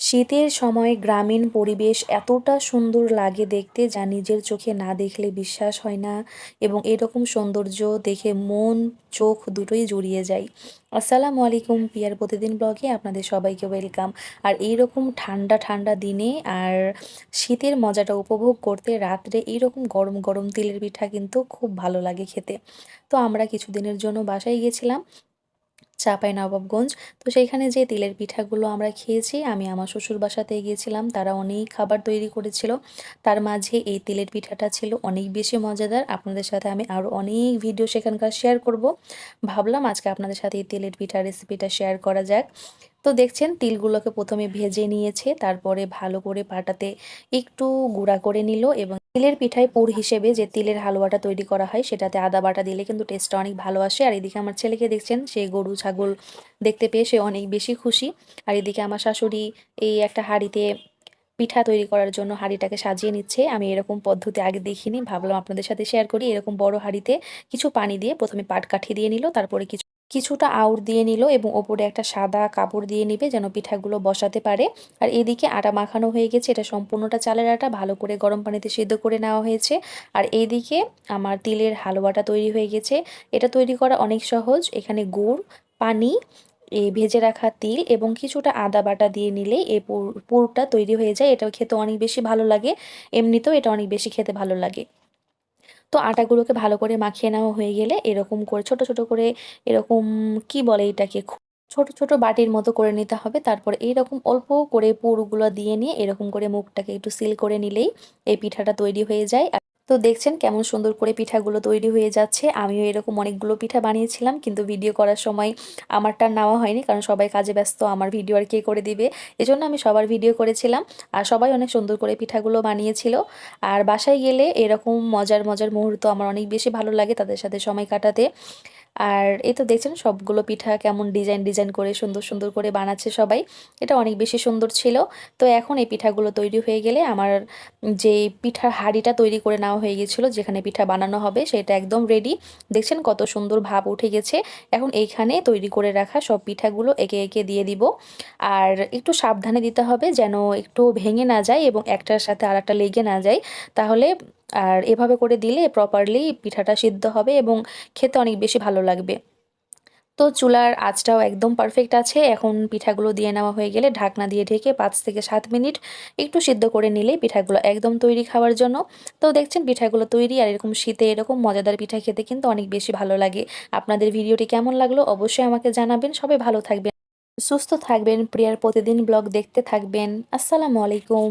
শীতের সময় গ্রামীণ পরিবেশ এতটা সুন্দর লাগে দেখতে যা নিজের চোখে না দেখলে বিশ্বাস হয় না এবং এরকম সৌন্দর্য দেখে মন, চোখ দুটোই জুড়িয়ে যায়। আসসালামু আলাইকুম পিয়ার প্রতিদিন ব্লগে, আপনাদের সবাইকে ওয়েলকাম। আর এইরকম ঠান্ডা ঠান্ডা দিনে আর শীতের মজাটা উপভোগ করতে রাত্রে এইরকম গরম গরম তিলের পিঠা কিন্তু খুব ভালো লাগে খেতে। তো আমরা কিছুদিনের জন্য বাসায় গিয়েছিলাম চাঁপাই নবাবগঞ্জ। তো সেইখানে যে তেলের পিঠাগুলো আমরা খেয়েছি, আমি আমার শ্বশুর বাসাতে গিয়েছিলাম, তারা অনেক খাবার তৈরি করেছিল। তার মাঝে এই তেলের পিঠাটা ছিল অনেক বেশি মজাদার। আপনাদের সাথে আমি আরও অনেক ভিডিও সেখানকার শেয়ার করব। ভাবলাম আজকে আপনাদের সাথে এই তেলের পিঠা রেসিপিটা শেয়ার করা যাক। তো দেখছেন তিলগুলোকে প্রথমে ভেজে নিয়েছে, তারপরে ভালো করে পাটাতে একটু গুঁড়া করে নিল এবং তিলের পিঠায় পুর হিসেবে যে তিলের হালুয়াটা তৈরি করা হয় সেটাতে আদা বাটা দিলে কিন্তু টেস্টটা অনেক ভালো আসে। আর এদিকে আমার ছেলেকে দেখছেন, সে গরু, ছাগল দেখতে পেয়ে সে অনেক বেশি খুশি। আর এদিকে আমার শাশুড়ি এই একটা হাঁড়িতে পিঠা তৈরি করার জন্য হাঁড়িটাকে সাজিয়ে নিচ্ছে। আমি এরকম পদ্ধতি আগে দেখিনি, ভাবলাম আপনাদের সাথে শেয়ার করি। এরকম বড় হাঁড়িতে কিছু পানি দিয়ে প্রথমে পাট কাঠি দিয়ে নিল, তারপরে কিছু কিছুটা আউর দিয়ে নিল এবং ওপরে একটা সাদা কাপড় দিয়ে নিবে যেন পিঠাগুলো বসাতে পারে। আর এদিকে আটা মাখানো হয়ে গেছে। এটা সম্পূর্ণটা চালের আটা, ভালো করে গরম পানিতে সিদ্ধ করে নেওয়া হয়েছে। আর এইদিকে আমার তিলের হালুয়াটা তৈরি হয়ে গেছে। এটা তৈরি করা অনেক সহজ। এখানে গুড়, পানি এই ভেজে রাখা তিল এবং কিছুটা আদা বাটা দিয়ে নিলে এই পুরটা তৈরি হয়ে যায়। এটাও খেতে অনেক বেশি ভালো লাগে। এমনিতেও এটা অনেক বেশি খেতে ভালো লাগে। তো আটাগুলোকে ভালো করে মাখিয়ে নেওয়া হয়ে গেলে এরকম করে, ছোট ছোট করে এরকম কি বলে এটাকে ছোট ছোট বাটির মতো করে নিতে হবে। তারপর এইরকম অল্প করে পুরগুলো দিয়ে নিয়ে এরকম করে মুখটাকে একটু সিল করে নিলেই এই পিঠাটা তৈরি হয়ে যায়। তো দেখছেন কেমন সুন্দর করে পিঠাগুলো তৈরি হয়ে যাচ্ছে। আমিও এরকম অনেকগুলো পিঠা বানিয়েছিলাম, কিন্তু ভিডিও করার সময় আমারটা নেওয়া হয়নি, কারণ সবাই কাজে ব্যস্ত, আমার ভিডিও আর কে করে দিবে? এজন্য আমি সবার ভিডিও করেছিলাম, আর সবাই অনেক সুন্দর করে পিঠাগুলো বানিয়েছিল। আর বাসায় গেলে এরকম মজার মজার মুহূর্ত আমার অনেক বেশি ভালো লাগে তাদের সাথে সময় কাটাতে। আর এই তো দেখছেন সবগুলো পিঠা কেমন ডিজাইন ডিজাইন করে, সুন্দর সুন্দর করে বানাচ্ছে সবাই। এটা অনেক বেশি সুন্দর ছিল। তো এখন এই পিঠাগুলো তৈরি হয়ে গেলে আমার যে পিঠার হাঁড়িটা তৈরি করে নেওয়া হয়ে গেছিল, যেখানে পিঠা বানানো হবে, সেটা একদম রেডি দেখছেন কত সুন্দর ভাব উঠে গেছে। এখন এইখানে তৈরি করে রাখা সব পিঠাগুলো একে একে দিয়ে দিব। আর একটু সাবধানে দিতে হবে যেন একটু ভেঙে না যায় এবং একটার সাথে আর একটা লেগে না যায়। তাহলে আর এভাবে করে দিলে প্রপারলি পিঠাটা সিদ্ধ হবে এবং খেতে অনেক বেশি ভালো লাগবে। তো চুলার আঁচটাও একদম পারফেক্ট আছে। এখন পিঠাগুলো দিয়ে নেওয়া হয়ে গেলে ঢাকনা দিয়ে ঢেকে পাঁচ থেকে সাত মিনিট একটু সিদ্ধ করে নিলেই পিঠাগুলো একদম তৈরি খাওয়ার জন্য। তো দেখছেন পিঠাগুলো তৈরি আর এরকম শীতে এরকম মজাদার পিঠা খেতে কিন্তু অনেক বেশি ভালো লাগে। আপনাদের ভিডিওটি কেমন লাগল অবশ্যই আমাকে জানাবেন। সবাই ভালো থাকবেন, সুস্থ থাকবেন, প্রিয়ার প্রতিদিন ব্লগ দেখতে থাকবেন। আসসালামু আলাইকুম।